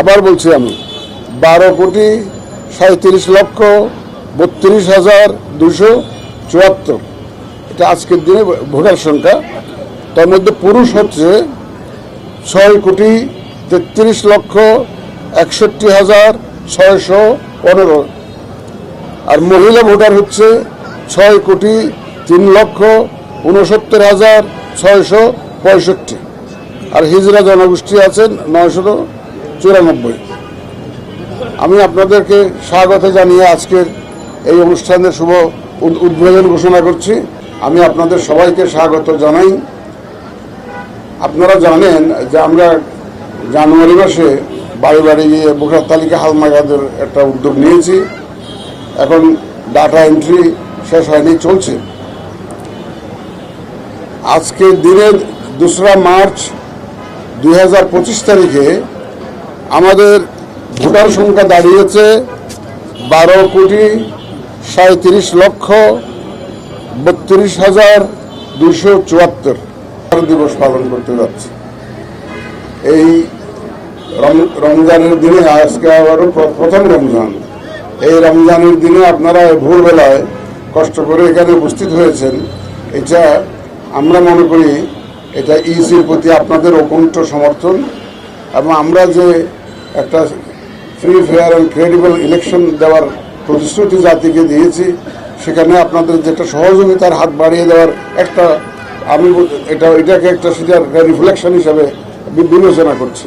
আবার বলছি আমি, বারো কোটি সাঁত্রিশ লক্ষ বত্রিশ হাজার দুশো চুয়াত্তর। এটা আজকের দিনে ভোটার সংখ্যা। তার মধ্যে পুরুষ হচ্ছে ছয় কোটি তেত্রিশ লক্ষ একষট্টি হাজার ছয়শো পনেরো। আর মহিলা ভোটার হচ্ছে ছয় কোটি তিন লক্ষ উনসত্তর হাজার ছয়শো পঁয়ষট্টি। আর হিজরা জনগোষ্ঠী আছেন নয়শত চুরানব্বই। আমি আপনাদেরকে স্বাগত জানিয়ে আজকের এই অনুষ্ঠানের শুভ উদ- উদ্বোধন ঘোষণা করছি। আমি আপনাদের সবাইকে স্বাগত জানাই। আপনারা জানেন যে আমরা জানুয়ারি মাসে বাড়ি বাড়ি গিয়ে ভোটার তালিকা হালমাগাদের একটা উদ্যোগ নিয়েছি। এখন ডাটা এন্ট্রি শেষ হয়নি, চলছে। আজকের দিনের দোসরা মার্চ দুই হাজার পঁচিশ তারিখে আমাদের ভোটার সংখ্যা দাঁড়িয়েছে বারো কোটি সাঁত্রিশ লক্ষ বত্রিশ হাজার দুশো চুয়াত্তর দিবস পালন করতে যাচ্ছে। এই রম- রমজানের দিনে, আজকে আবারও প্র- প্রথম রমজান। এই রমজানের দিনে আপনারা ভোরবেলায় কষ্ট করে এখানে উপস্থিত হয়েছেন। এটা আমরা মনে করি, এটা ইসির প্রতি আপনাদের অকুণ্ঠ সমর্থন। এবং আমরা যে একটা free fair and credible election দেওয়ার প্রতিশ্রুতি জাতিকে দিয়েছি, সেখানে আপনাদের যেটা সহযোগিতার হাত বাড়িয়ে দেওয়ার একটা আমি এটা, এটাকে একটা সেটার রিফ্লেকশন হিসাবে বিবেচনা করছি।